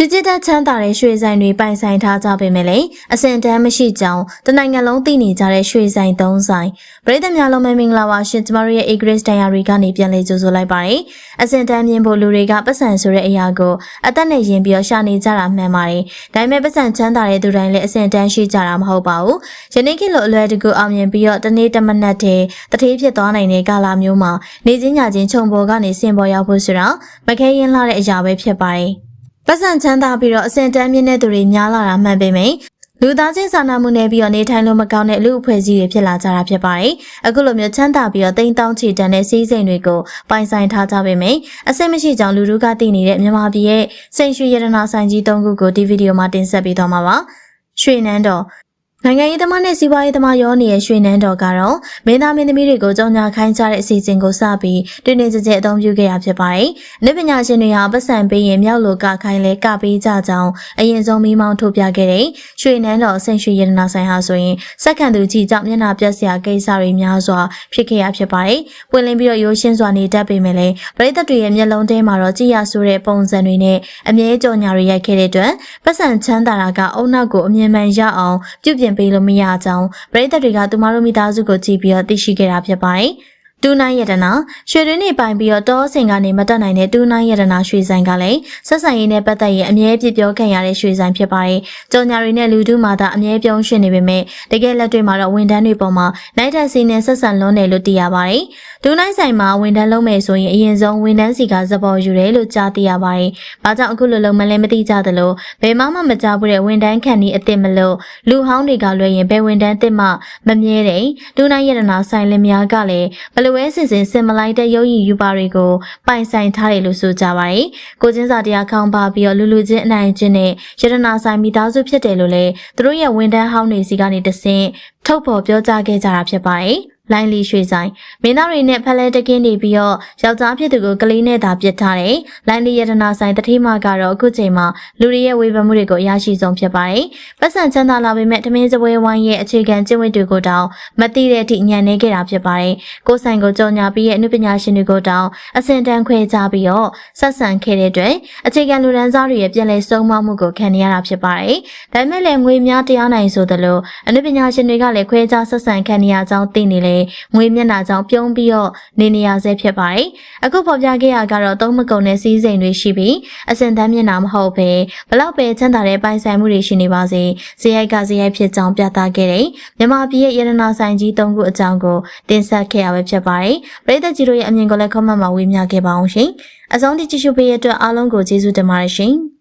ကြည်ကြည်တက်ချမ်းသာတဲ့ရွှေဆိုင်တွေပိုင်ဆိုင်ထားကြပေမဲ့လည်းအစင်တန်းမရှိကြောင်းတနိုင်ငံလုံးသိနေကြတဲ့ရွှေဆိုင်သုံးဆိုင်ပရိသတ်များလုံးပဲမင်္ဂလာပါရှင်ကျမတို့ရဲ့ Agris Diary ကနေပြန်လည်ကြိုဆိုလိုက်ပါတယ်အစင်တန်းမြင်ဖို့လူတွေကပတ်စံဆိုတဲ့အရာကိုအသက်နဲ့ရင်ပြီးတော့ရှာနေကြတာမှန်ပါတယ်ဒါပေမဲ့ပတ်စံချမ်းသာတဲ့သူတိုင်းလည်းအစင်တန်းရှိကြတာမဟုတ်ပါဘူးယနေ့ခေတ်လိုအလွယ်တကူအောင်မြင်ပြီးတော့တနေ့တစ်မနက်တည်းတထေးဖြစ်သွားနိုင်တဲ့ကာလမျိုးမှာနေချင်းညာချင်းခြုံပေါ်ကနေစင်ပေါ်ရောက်ဖို့ဆိုတာမခဲရင်လာတဲ့အရာပဲဖြစ်ပါတယ် ပတ်စံချမ်းသာပြီးတော့အစင်တန်းမြင့်တဲ့သူတွေများလာတာမှန်ပေမယ့်လူသားချင်းစာနာမှုနဲ့ပြီးတော့နေထိုင်လို့မကောင်းတဲ့လူအဖွဲ့အစည်းတွေဖြစ်လာကြတာဖြစ်ပါတယ်။အခုလိုမျိုးချမ်းသာပြီးတော့တိမ်တောင်းချီတန်တဲ့စီးစိမ်တွေကိုပိုင်ဆိုင်ထားကြပေမယ့်အစင်မရှိကြောင်လူတို့ကသိနေတဲ့မြန်မာပြည်ရဲ့စိန်ရွှေရတနာဆိုင်ကြီး၃ခုကိုဒီဗီဒီယိုမှာတင်ဆက်ပေးသွားမှာပါ။ရွှေနန်းတော် နိုင်ငံရေးသမားနဲ့စီးပွားရေးသမားရောနေတဲ့ရွှေနန်းတော်ကတော့မင်းသားမင်းသမီးတွေကိုကြောင်ညာခိုင်းကြတဲ့အစီအစဉ်ကိုစပြီးတွင်တွင်ကြဲကြဲအသုံးပြုခဲ့ရဖြစ်ပါတယ်။နိပညာရှင်တွေဟာပတ်စံပေးရင်မြောက်လိုကခိုင်းလဲကပေးကြကြောင်းအရင်ဆုံးမိမောင်းထုတ်ပြခဲ့တဲ့ရွှေနန်းတော်ဆင်ရွှေရတနာဆိုင်ဟာဆိုရင်စက္ကန့်သူကြီးကြောင့်မျက်နှာပြက်စရာကိစ္စတွေများစွာဖြစ်ခဲ့ရဖြစ်ပါတယ်။ပွင့်လင်းပြီးတော့ရိုးရှင်းစွာနေတတ်ပေမဲ့လည်းပရိသတ်တွေရဲ့မျက်လုံးထဲမှာတော့ကြည်ရဆိုးတဲ့ပုံစံတွေနဲ့အမြဲကြော်ညာတွေရိုက်ခဲ့တဲ့အတွက်ပတ်စံချမ်းသာတာကအုံနောက်ကိုအမြင်မှန်ရအောင်ပြုပြင်ပေးလို့မရကြောင်းပရိသတ်တွေကသူမတို့မိသားစုကိုကြည့်ပြီးတော့သိရှိခဲ့တာဖြစ်ပါတယ်။တူနိုင်ရတနာရွှေရင်းနေပိုင်ပြီးတော့တောစင်ကနေမတက်နိုင်တဲ့တူနိုင်ရတနာရွှေဆိုင်ကလည်းဆက်ဆံရေးနဲ့ပတ်သက်ရင်အမြဲပြပြောခံရတဲ့ရွှေဆိုင်ဖြစ်ပါတယ်။ကြော်ညာတွေနဲ့လူထုမှသာအမြဲပြုံးရှင်နေပေမဲ့တကယ်လက်တွေ့မှာတော့ဝန်ထမ်းတွေပေါ်မှာနိုင်တက်စီနဲ့ဆက်ဆံလွန်းတယ်လို့သိရပါတယ်။တူနိုင်ဆိုင်မှာဝန်ထမ်းလုံးမယ်ဆိုရင်အရင်ဆုံးဝန်ထမ်းစီကဇဘော်ယူတယ်လို့ကြားသိရပါတယ်။ဘာကြောင့်အခုလိုလုံးမလဲမသိကြသလိုဘယ်မှမမကြားဘူးတဲ့ဝန်ထမ်းခန့်ဒီအစ်စ်မလို့လူဟောင်းတွေကလွှဲရင်ဘယ်ဝန်ထမ်းတစ်မှမမြဲတဲ့တူနိုင်ရတနာဆိုင်လင်များကလည်းဘလဝဲစင်စင်စင်မလိုက်တဲ့ရုပ်ရည်ယူပါတွေကိုပိုင်ဆိုင်ထားတယ်လို့ဆိုကြပါတယ်။ကိုချင်းစာတရားခေါင်းပါပြီးတော့လူလူချင်းအနိုင်ချင်းနဲ့ရတနာဆိုင်မိသားစုဖြစ်တယ်လို့လည်းသူတို့ရဲ့ဝန်ထမ်းဟောင်းတွေစီကနေတဆင့်ထုတ်ဖော်ပြောကြားခဲ့ကြတာဖြစ်ပါတယ်။ လိုင်းလီရွှေဆိုင်မင်းသားတွေနဲ့ဖက်လဲတကင်းနေပြီးတော့ယောက်ျားဖြစ်သူကိုကလေးနဲ့သာပြစ်ထားတယ်။လိုင်းလီရတနာဆိုင်တတိမကတော့အခုချိန်မှာလူတွေရဲ့ဝေဖန်မှုတွေကိုအရရှိဆုံးဖြစ်ပါတယ်။ပတ်စံချမ်းသာလာပေမဲ့သမင်းစပွဲဝိုင်းရဲ့အခြေခံကျင့်ဝတ်တွေကိုတောင်မသိတဲ့အထိညံနေခဲ့တာဖြစ်ပါတယ်။ကိုယ်ဆိုင်ကိုကြော်ညာပြီးရဲ့အနုပညာရှင်တွေကိုတောင်အစင်တန်းခွဲကြပြီးတော့ဆက်ဆံခဲ့တဲ့အတွက်အခြေခံလူဒန်းစားတွေရဲ့ပြည်လဲဆုံးမမှုကိုခံနေရတာဖြစ်ပါတယ်။ဒါပေမဲ့လည်းငွေများတရားနိုင်ဆိုသလိုအနုပညာရှင်တွေကလည်းခွဲခြားဆက်ဆံခံနေရကြောင်းသိနေလေငွေမျက်နှာကြောင့်ပြုံးပြီးတော့နေနေရဆဲဖြစ်ပါတယ်။အခုပေါ်ပြခဲ့ရကတော့သုံးမကုံတဲ့စီးစိမ်တွေရှိပြီးအစင်တန်းမျက်နှာမဟုတ်ပဲဘလောက်ပဲချမ်းသာတဲ့ပိုင်ဆိုင်မှုတွေရှိနေပါစေဇေယိုက်ကဇေယိုက်ဖြစ်ကြောင်းပြသခဲ့တဲ့မြန်မာပြည်ရဲ့ရတနာဆိုင်ကြီး၃ခုအကြောင်းကိုတင်ဆက်ခဲ့ရပဲဖြစ်ပါတယ်။ပရိသတ်ကြီးတို့ရဲ့အမြင်ကိုလည်း comment မှာဝေမျှခဲ့ပါအောင်ရှင်။အဆုံးထိကြည့်ရှုပေးရတဲ့အတွက်အားလုံးကိုကျေးဇူးတင်ပါတယ်ရှင်။